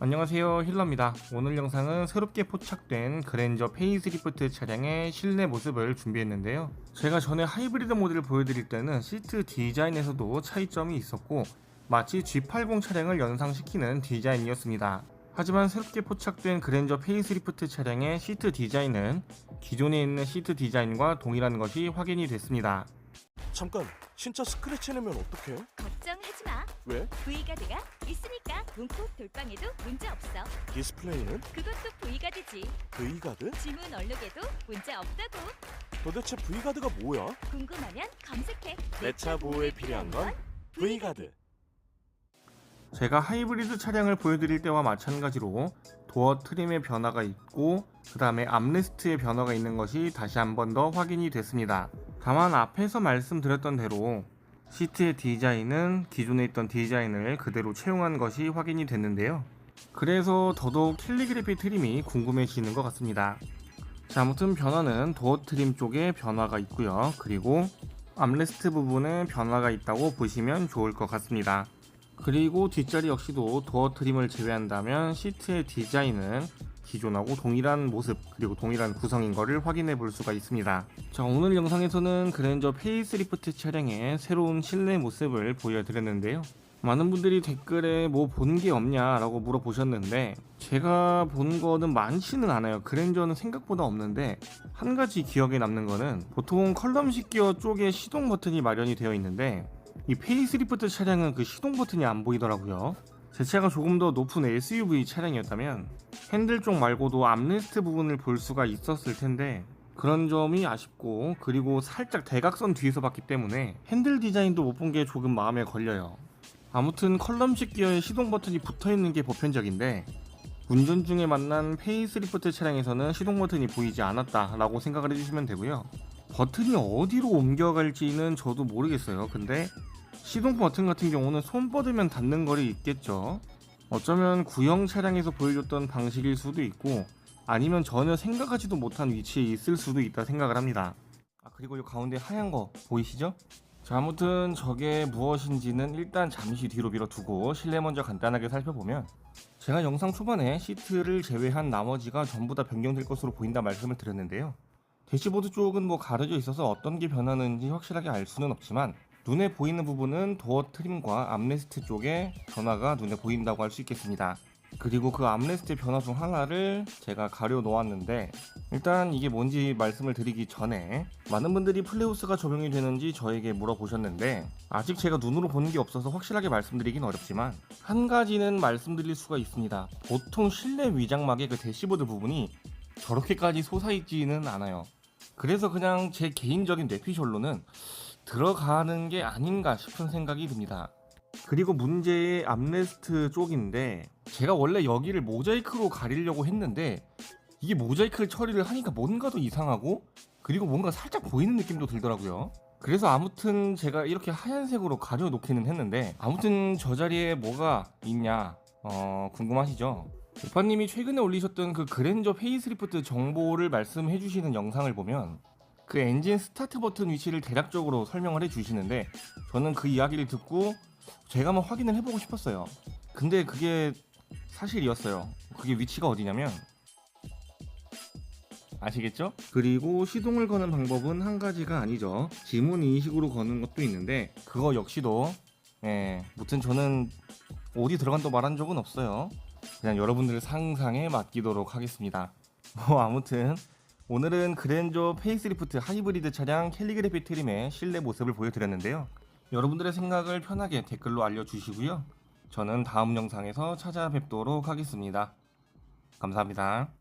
안녕하세요. 힐러입니다. 오늘 영상은 새롭게 포착된 그랜저 페이스리프트 차량의 실내 모습을 준비했는데요. 제가 전에 하이브리드 모델을 보여드릴 때는 시트 디자인에서도 차이점이 있었고 마치 G80 차량을 연상시키는 디자인이었습니다. 하지만 새롭게 포착된 그랜저 페이스리프트 차량의 시트 디자인은 기존에 있는 시트 디자인과 동일한 것이 확인이 됐습니다 잠깐 진짜 스크래치 내면 어떡해? 걱정하지 마. 왜? V가드가 있으니까 문콕 돌방에도 문제 없어. 디스플레이는 그것도 V가드지. V가드? 지문 얼룩에도 문제 없다고. 도대체 V가드가 뭐야? 궁금하면 검색해. 내 차 보호에 필요한 건 V가드 제가 하이브리드 차량을 보여드릴 때와 마찬가지로 도어 트림의 변화가 있고 그 다음에 암레스트의 변화가 있는 것이 다시 한 번 더 확인이 됐습니다. 다만 앞에서 말씀드렸던 대로 시트의 디자인은 기존에 있던 디자인을 그대로 채용한 것이 확인이 됐는데요. 그래서 더더욱 캘리그래피 트림이 궁금해지는 것 같습니다. 자, 아무튼 변화는 도어 트림 쪽에 변화가 있고요. 그리고 암레스트 부분에 변화가 있다고 보시면 좋을 것 같습니다. 그리고 뒷자리 역시도 도어 트림을 제외한다면 시트의 디자인은 기존하고 동일한 모습 그리고 동일한 구성인 것을 확인해 볼 수가 있습니다. 자 오늘 영상에서는 그랜저 페이스리프트 차량의 새로운 실내 모습을 보여드렸는데요. 많은 분들이 댓글에 뭐 본 게 없냐 라고 물어보셨는데 제가 본 거는 많지는 않아요. 그랜저는 생각보다 없는데 한 가지 기억에 남는 거는 보통 컬럼식 기어 쪽에 시동 버튼이 마련이 되어 있는데 이 페이스리프트 차량은 그 시동 버튼이 안 보이더라고요. 제 차가 조금 더 높은 SUV 차량이었다면 핸들 쪽 말고도 암레스트 부분을 볼 수가 있었을 텐데 그런 점이 아쉽고 그리고 살짝 대각선 뒤에서 봤기 때문에 핸들 디자인도 못 본 게 조금 마음에 걸려요. 아무튼 컬럼식 기어에 시동 버튼이 붙어 있는 게 보편적인데 운전 중에 만난 페이스리프트 차량에서는 시동 버튼이 보이지 않았다라고 생각을 해주시면 되고요. 버튼이 어디로 옮겨갈지는 저도 모르겠어요. 근데 시동 버튼 같은 경우는 손 뻗으면 닿는 거리 있겠죠. 어쩌면 구형 차량에서 보여줬던 방식일 수도 있고 아니면 전혀 생각하지도 못한 위치에 있을 수도 있다 생각을 합니다. 아 그리고 이 가운데 하얀 거 보이시죠? 자 아무튼 저게 무엇인지는 일단 잠시 뒤로 밀어두고 실내 먼저 간단하게 살펴보면 제가 영상 초반에 시트를 제외한 나머지가 전부 다 변경될 것으로 보인다 말씀을 드렸는데요. 대시보드 쪽은 뭐 가려져 있어서 어떤 게 변하는지 확실하게 알 수는 없지만 눈에 보이는 부분은 도어 트림과 암레스트 쪽에 변화가 눈에 보인다고 할 수 있겠습니다. 그리고 그 암레스트 변화 중 하나를 제가 가려 놓았는데 일단 이게 뭔지 말씀을 드리기 전에 많은 분들이 플레우스가 적용이 되는지 저에게 물어보셨는데 아직 제가 눈으로 본게 없어서 확실하게 말씀드리긴 어렵지만 한 가지는 말씀드릴 수가 있습니다. 보통 실내 위장막의 그 대시보드 부분이 저렇게까지 솟아있지는 않아요. 그래서 그냥 제 개인적인 뇌피셜로는 들어가는 게 아닌가 싶은 생각이 듭니다. 그리고 문제의 암레스트 쪽인데 제가 원래 여기를 모자이크로 가리려고 했는데 이게 모자이크 처리를 하니까 뭔가 더 이상하고 그리고 뭔가 살짝 보이는 느낌도 들더라고요. 그래서 아무튼 제가 이렇게 하얀색으로 가려 놓기는 했는데 아무튼 저 자리에 뭐가 있냐 어 궁금하시죠? 오빠님이 최근에 올리셨던 그 그랜저 페이스리프트 정보를 말씀해 주시는 영상을 보면 그 엔진 스타트 버튼 위치를 대략적으로 설명을 해 주시는데 저는 그 이야기를 듣고 제가 한번 확인을 해보고 싶었어요. 근데 그게 사실이었어요. 그게 위치가 어디냐면 아시겠죠? 그리고 시동을 거는 방법은 한 가지가 아니죠. 지문 인식으로 거는 것도 있는데 그거 역시도 예, 무튼 저는 어디 들어간다고 말한 적은 없어요. 그냥 여러분들 상상에 맡기도록 하겠습니다. 뭐 아무튼 오늘은 그랜저 페이스리프트 하이브리드 차량 캘리그래피 트림의 실내 모습을 보여드렸는데요. 여러분들의 생각을 편하게 댓글로 알려주시고요. 저는 다음 영상에서 찾아뵙도록 하겠습니다. 감사합니다.